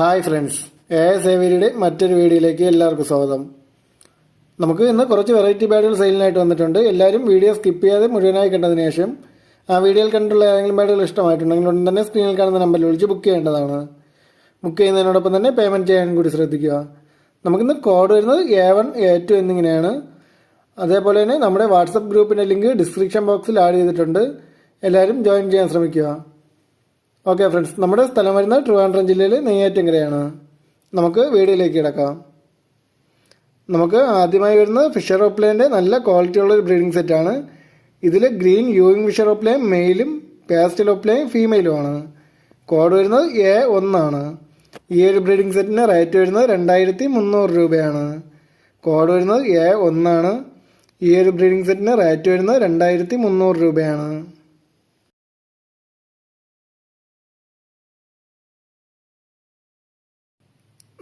Hi friends. A സേവരിയുടെ മറ്റൊരു വീഡിയോയിലേക്ക് എല്ലാവർക്കും സ്വാഗതം. നമുക്ക് ഇന്ന് കുറച്ച് വെറൈറ്റി ബാഡുകൾ സെയിലിനായിട്ട് വന്നിട്ടുണ്ട്. എല്ലാവരും വീഡിയോ സ്കിപ്പ് ചെയ്യാതെ മുഴുവനായി കണ്ടതിന് ശേഷം ആ വീഡിയോയിൽ കണ്ടിട്ടുള്ള ഏതെങ്കിലും ബാഡുകൾ ഇഷ്ടമായിട്ടുണ്ടെങ്കിൽ ഉടൻ തന്നെ സ്ക്രീനിൽ കാണുന്ന നമ്പറിൽ വിളിച്ച് ബുക്ക് ചെയ്യേണ്ടതാണ്. ബുക്ക് ചെയ്യുന്നതിനോടൊപ്പം തന്നെ പേയ്മെന്റ് ചെയ്യാനും കൂടി ശ്രദ്ധിക്കുക. നമുക്കിന്ന് കോഡ് വരുന്നത് എ വൺ എ ടു എന്നിങ്ങനെയാണ്. അതേപോലെ തന്നെ നമ്മുടെ വാട്സപ്പ് ഗ്രൂപ്പിന്റെ ലിങ്ക് ഡിസ്ക്രിപ്ഷൻ ബോക്സിൽ ആഡ് ചെയ്തിട്ടുണ്ട്. എല്ലാവരും ജോയിൻ ചെയ്യാൻ ശ്രമിക്കുക. ഓക്കെ ഫ്രണ്ട്സ് നമ്മുടെ സ്ഥലം വരുന്നത് ട്രിവാൻഡ്രം ജില്ലയിൽ നെയ്യാറ്റിങ്കരയാണ്. നമുക്ക് വീഡിയോയിലേക്ക് കിടക്കാം. നമുക്ക് ആദ്യമായി വരുന്നത് ഫിഷർ ഓപ്ലേന്റെ നല്ല ക്വാളിറ്റി ഉള്ള ഒരു ബ്രീഡിംഗ് സെറ്റാണ് ഇതിൽ ഗ്രീൻ യൂയിങ് ഫിഷർ ഓപ്ലേയും മെയിലും പാസ്റ്റൽ ഓപ്ലേയും ഫീമെയിലുമാണ് കോഡ് വരുന്നത് എ ഒന്നാണ് ഈ ഒരു ബ്രീഡിംഗ് സെറ്റിന് റേറ്റ് വരുന്നത് രണ്ടായിരത്തി മുന്നൂറ് രൂപയാണ്. കോഡ് വരുന്നത് എ ഒന്നാണ് ഈ ഒരു ബ്രീഡിംഗ് സെറ്റിന് റേറ്റ് വരുന്നത് രണ്ടായിരത്തി മുന്നൂറ് രൂപയാണ്.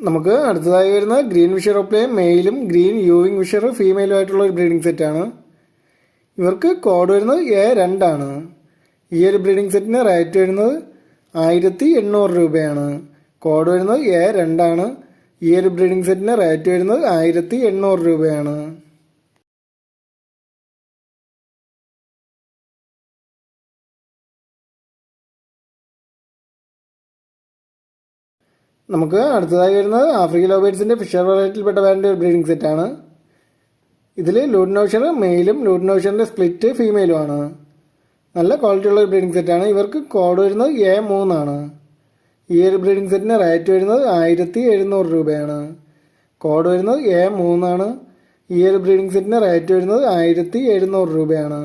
നമുക്ക് അടുത്തതായി വരുന്ന ഗ്രീൻ വിഷർ ഒപ്ലേ മെയിലും ഗ്രീൻ യൂവിങ് വിഷർ ഫീമെയിലും ആയിട്ടുള്ള ഒരു ബ്രീഡിംഗ് സെറ്റാണ് ഇവർക്ക് കോഡ് വരുന്നത് എ രണ്ടാണ്. ഈ ഒരു ബ്രീഡിംഗ് സെറ്റിന് റേറ്റ് വരുന്നത് ആയിരത്തി എണ്ണൂറ് രൂപയാണ്. കോഡ് വരുന്നത് എ രണ്ടാണ്. ഈ ഒരു ബ്രീഡിംഗ് സെറ്റിന് റേറ്റ് വരുന്നത് ആയിരത്തി എണ്ണൂറ് രൂപയാണ്. നമുക്ക് അടുത്തതായി വരുന്നത് ആഫ്രിക്കൻ ലോബേറ്റ്സിന്റെ ഫിഷർ വെറൈറ്റിയിൽപ്പെട്ട വേറെ ഒരു ബ്രീഡിംഗ് സെറ്റാണ് ഇതിൽ ലൂഡ്നോഷർ മെയിലും ലൂഡ്നോഷറിന്റെ സ്പ്ലിറ്റ് ഫീമെയിലുമാണ് നല്ല ക്വാളിറ്റി ഉള്ള ഒരു ബ്രീഡിംഗ് സെറ്റാണ് ഇവർക്ക് കോഡ് വരുന്നത് എ മൂന്നാണ് ഈ ഒരു ബ്രീഡിംഗ് സെറ്റിന് റേറ്റ് വരുന്നത് ആയിരത്തി എഴുന്നൂറ് രൂപയാണ്. കോഡ് വരുന്നത് എ മൂന്നാണ് ഈ ഒരു ബ്രീഡിംഗ് സെറ്റിന് റേറ്റ് വരുന്നത് ആയിരത്തി എഴുന്നൂറ് രൂപയാണ്.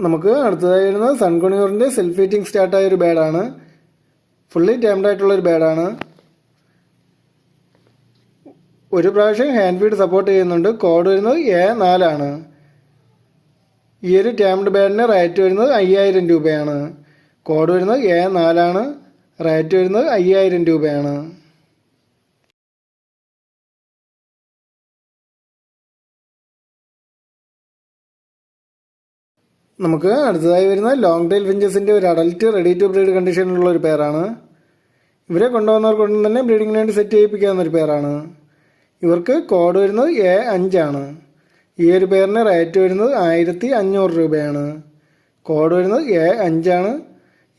നമുക്ക് അടുത്തതായി വരുന്നത് സൺകുണിയൂറിന്റെ സെൽഫ് ഹീറ്റിംഗ് സ്റ്റാർട്ടായ ഒരു ബാഡാണ് ഫുള്ളി ടൈംഡ് ആയിട്ടുള്ള ഒരു ബാഡാണ് ഒരു പ്രാവശ്യം ഹാൻഡ് ഫീഡ് സപ്പോർട്ട് ചെയ്യുന്നുണ്ട്. കോഡ് വരുന്നത് എ നാലാണ്. ഈ ഒരു ടാംഡ് ബാഡിന് റേറ്റ് വരുന്നത് അയ്യായിരം രൂപയാണ്. കോഡ് വരുന്നത് എ നാലാണ്. റേറ്റ് വരുന്നത് അയ്യായിരം രൂപയാണ്. നമുക്ക് അടുത്തതായി വരുന്ന ലോങ് ടൈൽ ഫിഞ്ചസിന്റെ ഒരു അഡൽറ്റ് റെഡി ടു ബ്രീഡ് കണ്ടീഷനിലുള്ള ഒരു പേരാണ് ഇവരെ കൊണ്ടുവന്നവർക്ക് കൊണ്ട് തന്നെ ബ്രീഡിങ്ങിന് വേണ്ടി സെറ്റ് ചെയ്യിപ്പിക്കാവുന്ന ഒരു പേരാണ് ഇവർക്ക് കോഡ് വരുന്നത് എ അഞ്ചാണ് ഈ ഒരു പേരിന് റേറ്റ് വരുന്നത് ആയിരത്തി അഞ്ഞൂറ് രൂപയാണ്. കോഡ് വരുന്നത് എ അഞ്ചാണ്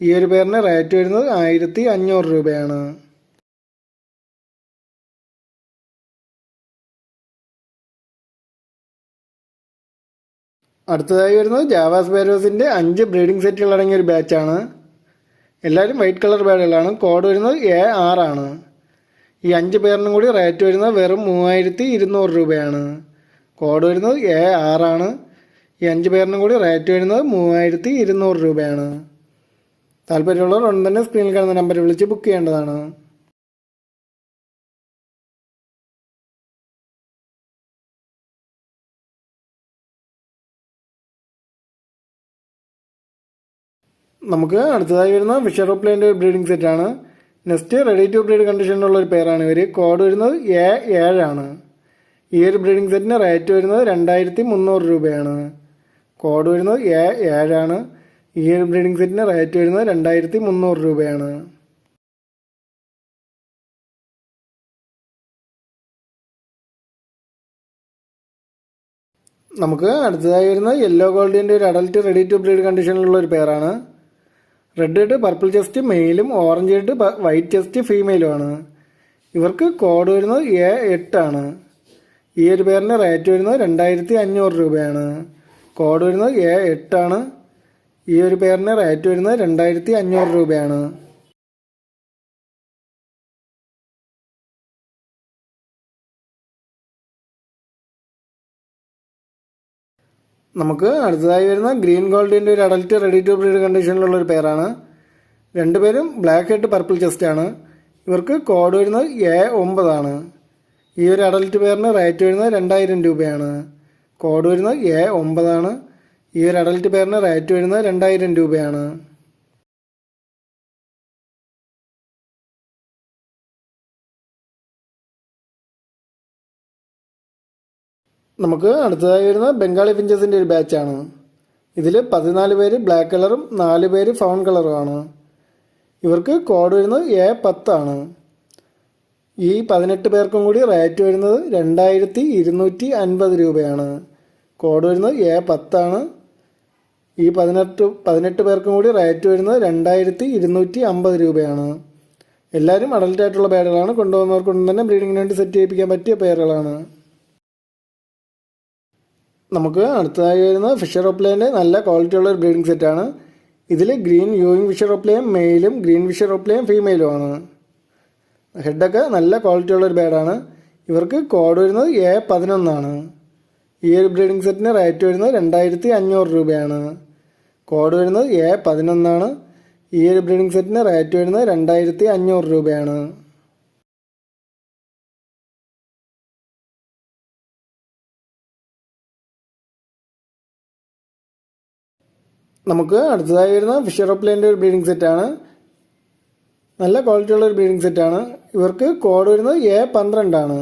ഈ ഒരു പേരിന് റേറ്റ് വരുന്നത് ആയിരത്തി അഞ്ഞൂറ് രൂപയാണ്. അടുത്തതായി വരുന്നത് ജാവാസ് ബാരോസിന്റെ അഞ്ച് ബ്രീഡിംഗ് സെറ്റുകൾ അടങ്ങിയ ഒരു ബാച്ചാണ് എല്ലാവരും വൈറ്റ് കളർ ബാഡുകളാണ് കോഡ് വരുന്നത് എ ആണ്. ഈ അഞ്ച് പേരിനും കൂടി റേറ്റ് വരുന്നത് വെറും മൂവായിരത്തി ഇരുന്നൂറ് രൂപയാണ്. കോഡ് വരുന്നത് എ ആണ്. ഈ അഞ്ച് പേരിനും കൂടി റേറ്റ് വരുന്നത് മൂവായിരത്തി ഇരുന്നൂറ് രൂപയാണ്. താല്പര്യമുള്ളവർ ഉടൻ തന്നെ സ്ക്രീനിൽ കാണുന്ന നമ്പർ വിളിച്ച് ബുക്ക് ചെയ്യേണ്ടതാണ്. നമുക്ക് അടുത്തതായി വരുന്ന ഫിഷർ പ്ലേന്റെ ബ്രീഡിംഗ് സെറ്റാണ് നെക്സ്റ്റ് റെഡി ടു ബ്രീഡ് കണ്ടീഷനിലുള്ള ഒരു പേരാണ് ഇവർ കോഡ് വരുന്നത് എ ഏഴാണ് ഈ ഒരു ബ്രീഡിംഗ് സെറ്റിന് റേറ്റ് വരുന്നത് രണ്ടായിരത്തി മുന്നൂറ് രൂപയാണ്. കോഡ് വരുന്നത് എ ഏഴാണ് ഈ ഒരു ബ്രീഡിംഗ് സെറ്റിന് റേറ്റ് വരുന്നത് രണ്ടായിരത്തി മുന്നൂറ് രൂപയാണ്. നമുക്ക് അടുത്തതായി വരുന്നത് യെല്ലോ ഗോൾഡിന്റെ ഒരു അഡൽട്ട് റെഡി ടു ബ്രീഡ് കണ്ടീഷനിലുള്ള ഒരു പേരാണ് റെഡ് ഹെഡ് പർപ്പിൾ ചെസ്റ്റ് മെയിലും ഓറഞ്ച് ഹെഡ് വൈറ്റ് ചെസ്റ്റ് ഫീമെയിലുമാണ് ഇവർക്ക് കോഡ് വരുന്നത് എ എട്ടാണ് ഈ ഒരു പേരിന്റെ റേറ്റ് വരുന്നത് രണ്ടായിരത്തി അഞ്ഞൂറ് രൂപയാണ്. കോഡ് വരുന്നത് എ എട്ടാണ് ഈ ഒരു പേരിന്റെ റേറ്റ് വരുന്നത് രണ്ടായിരത്തി അഞ്ഞൂറ് രൂപയാണ്. നമുക്ക് അടുത്തതായി വരുന്ന ഗ്രീൻ ഗോൾഡിന്റെ ഒരു അഡൽറ്റ് റെഡി ടു ബ്രീഡ് കണ്ടീഷനിലുള്ള ഒരു പേരാണ് രണ്ടുപേരും ബ്ലാക്ക് ഹെഡ് പർപ്പിൾ ചെസ്റ്റാണ് ഇവർക്ക് കോഡ് വരുന്നത് എ ഒമ്പതാണ് ഈ ഒരു അഡൽറ്റ് പേരിന് റേറ്റ് വരുന്നത് രണ്ടായിരം രൂപയാണ്. കോഡ് വരുന്നത് എ ഒമ്പതാണ് ഈ ഒരു അഡൽറ്റ് പേരിന് റേറ്റ് വരുന്നത് രണ്ടായിരം രൂപയാണ്. നമുക്ക് അടുത്തതായി വരുന്ന ബംഗാളി ഫിഞ്ചസിന്റെ ഒരു ബാച്ചാണ് ഇതിൽ പതിനാല് പേര് ബ്ലാക്ക് കളറും നാല് പേര് ഫൗൺ കളറുമാണ് ഇവർക്ക് കോഡ് വരുന്നത് എ പത്താണ് ഈ പതിനെട്ട് പേർക്കും കൂടി റേറ്റ് വരുന്നത് രണ്ടായിരത്തി ഇരുന്നൂറ്റി അൻപത് രൂപയാണ്. കോഡ് വരുന്നത് എ പത്താണ് ഈ പതിനെട്ട് പതിനെട്ട് പേർക്കും കൂടി റേറ്റ് വരുന്നത് രണ്ടായിരത്തി ഇരുന്നൂറ്റി അമ്പത് രൂപയാണ്. എല്ലാവരും അഡൽട്ടായിട്ടുള്ള പേരുകളാണ്. കൊണ്ടുപോകുന്നവർക്കൊന്നും തന്നെ ബ്രീഡിങ്ങിന് വേണ്ടി സെറ്റ് ചെയ്യിപ്പിക്കാൻ പറ്റിയ പേരുകളാണ്. നമുക്ക് അടുത്തതായി വരുന്നത് ഫിഷർ ഓപ്ലേന്റെ നല്ല ക്വാളിറ്റി ഉള്ള ഒരു ബ്രീഡിംഗ് സെറ്റാണ് ഇതിൽ ഗ്രീൻ യൂയിങ് ഫിഷർ ഓപ്ലേയും മെയിലും ഗ്രീൻ ഫിഷർ ഓപ്ലേയും ഫീമെയിലുമാണ് ഹെഡൊക്കെ നല്ല ക്വാളിറ്റി ഉള്ള ഒരു ബേഡാണ് ഇവർക്ക് കോഡ് വരുന്നത് എ പതിനൊന്നാണ് ഈ ഒരു ബ്രീഡിംഗ് സെറ്റിന് റേറ്റ് വരുന്നത് രണ്ടായിരത്തി അഞ്ഞൂറ് രൂപയാണ്. കോഡ് വരുന്നത് എ പതിനൊന്നാണ് ഈ ഒരു ബ്രീഡിംഗ് സെറ്റിന് റേറ്റ് വരുന്നത് രണ്ടായിരത്തി അഞ്ഞൂറ് രൂപയാണ്. നമുക്ക് അടുത്തതായി വരുന്ന ഫിഷറോപ്ലേന്റെ ഒരു ബ്രീഡിംഗ് സെറ്റാണ് നല്ല ക്വാളിറ്റി ഉള്ള ഒരു ബ്രീഡിംഗ് സെറ്റാണ് ഇവർക്ക് കോഡ് വരുന്നത് എ പന്ത്രണ്ടാണ്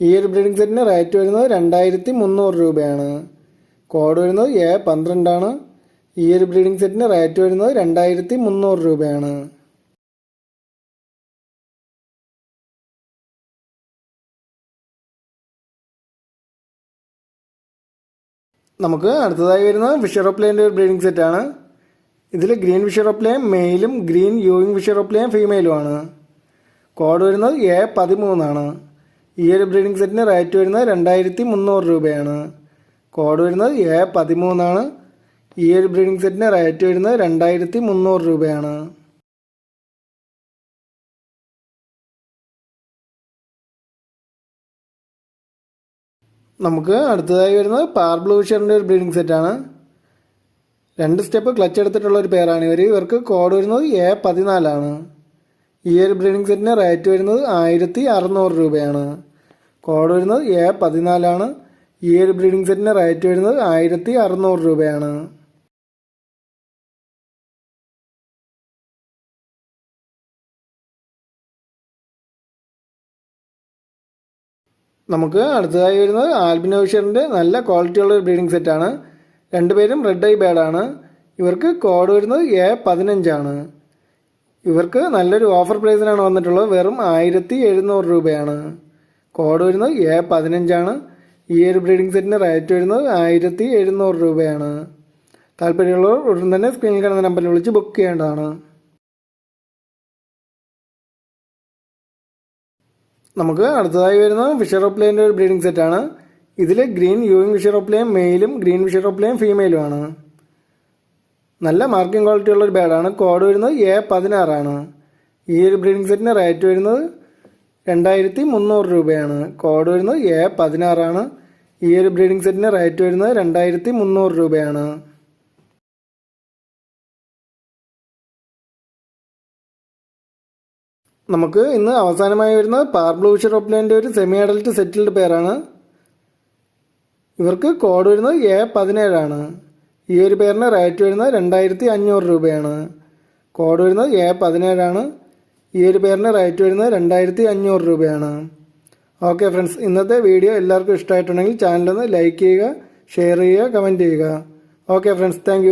ഈ ഒരു ബ്രീഡിംഗ് സെറ്റിന് റേറ്റ് വരുന്നത് രണ്ടായിരത്തി മുന്നൂറ് രൂപയാണ്. കോഡ് വരുന്നത് എ പന്ത്രണ്ടാണ് ഈ ഒരു ബ്രീഡിംഗ് സെറ്റിന് റേറ്റ് വരുന്നത് രണ്ടായിരത്തി മുന്നൂറ് രൂപയാണ്. നമുക്ക് അടുത്തതായി വരുന്നത് ഫിഷർ ഓപ്ലേന്റെ ഒരു ബ്രീഡിംഗ് സെറ്റാണ് ഇതിൽ ഗ്രീൻ ഫിഷർ ഓപ്ലേയും മെയിലും ഗ്രീൻ യൂയിങ് ഫീമെയിലും ആണ് കോഡ് വരുന്നത് എ പതിമൂന്നാണ് ഈ ഒരു ബ്രീഡിംഗ് സെറ്റിന് റേറ്റ് വരുന്നത് രണ്ടായിരത്തി മുന്നൂറ് രൂപയാണ്. കോഡ് വരുന്നത് എ പതിമൂന്നാണ് ഈ ഒരു ബ്രീഡിംഗ് സെറ്റിന് റേറ്റ് വരുന്നത് രണ്ടായിരത്തി മുന്നൂറ് രൂപയാണ്. നമുക്ക് അടുത്തതായി വരുന്നത് പാർ ബ്ലൂഷറിന്റെ ഒരു ബ്രീഡിംഗ് സെറ്റാണ് രണ്ട് സ്റ്റെപ്പ് ക്ലച്ച് എടുത്തിട്ടുള്ള ഒരു പേരാണ് ഇവർ ഇവർക്ക് കോഡ് വരുന്നത് എ പതിനാലാണ് ഈ ഒരു ബ്രീഡിംഗ് സെറ്റിന് റേറ്റ് വരുന്നത് ആയിരത്തി അറുന്നൂറ് രൂപയാണ്. കോഡ് വരുന്നത് എ പതിനാലാണ് ഈ ഒരു ബ്രീഡിംഗ് സെറ്റിന് റേറ്റ് വരുന്നത് ആയിരത്തി അറുന്നൂറ് രൂപയാണ്. നമുക്ക് അടുത്തതായി വരുന്നത് ആൽബിനോഷറിന്റെ നല്ല ക്വാളിറ്റിയുള്ള ഒരു ബ്രീഡിംഗ് സെറ്റാണ് രണ്ടുപേരും റെഡ് ഐ ബേഡാണ് ഇവർക്ക് കോഡ് വരുന്നത് എ പതിനഞ്ചാണ് ഇവർക്ക് നല്ലൊരു ഓഫർ പ്രൈസിനാണ് വന്നിട്ടുള്ളത്. വെറും ആയിരത്തി എഴുന്നൂറ് രൂപയാണ്. കോഡ് വരുന്നത് എ പതിനഞ്ചാണ് ഈ ഒരു ബ്രീഡിംഗ് സെറ്റിന് റേറ്റ് വരുന്നത് ആയിരത്തി എഴുന്നൂറ് രൂപയാണ്. താല്പര്യമുള്ളവർ ഉടൻ തന്നെ സ്ക്രീനിൽ കാണുന്ന നമ്പറിൽ വിളിച്ച് ബുക്ക് ചെയ്യേണ്ടതാണ്. നമുക്ക് അടുത്തതായി വരുന്ന ഫിഷർ ഓപ്ലേന്റെ ഒരു ബ്രീഡിംഗ് സെറ്റാണ് ഇതിൽ ഗ്രീൻ യൂയിങ് ഫിഷർ ഓപ്ലേയും മെയിലും ഗ്രീൻ ഫിഷർ ഓപ്ലേയും ഫീമെയിലുമാണ് നല്ല മാർക്കിംഗ് ക്വാളിറ്റി ഉള്ള ഒരു ബേഡാണ് കോഡ് വരുന്നത് എ പതിനാറാണ് ഈ ഒരു ബ്രീഡിംഗ് സെറ്റിന് റേറ്റ് വരുന്നത് രണ്ടായിരത്തി മുന്നൂറ് രൂപയാണ്. കോഡ് വരുന്നത് എ പതിനാറാണ് ഈ ഒരു ബ്രീഡിംഗ് സെറ്റിന് റേറ്റ് വരുന്നത് രണ്ടായിരത്തി മുന്നൂറ് രൂപയാണ്. നമുക്ക് ഇന്ന് അവസാനമായി വരുന്ന പാർബ്ലൂ ഷെറോപ്ലേന്റെ ഒരു സെമി അഡൽറ്റ് സെറ്റിൽഡ് പേരാണ് ഇവർക്ക് കോഡ് വരുന്നത് എ പതിനേഴാണ് ഈ ഒരു പേരിന് റേറ്റ് വരുന്നത് രണ്ടായിരത്തി അഞ്ഞൂറ് രൂപയാണ്. കോഡ് വരുന്നത് എ പതിനേഴാണ് ഈ ഒരു പേരിന് റേറ്റ് വരുന്നത് രണ്ടായിരത്തി അഞ്ഞൂറ് രൂപയാണ്. ഓക്കെ ഫ്രണ്ട്സ് ഇന്നത്തെ വീഡിയോ എല്ലാവർക്കും ഇഷ്ടമായിട്ടുണ്ടെങ്കിൽ ചാനലൊന്ന് ലൈക്ക് ചെയ്യുക ഷെയർ ചെയ്യുക കമന്റ് ചെയ്യുക. Okay friends thank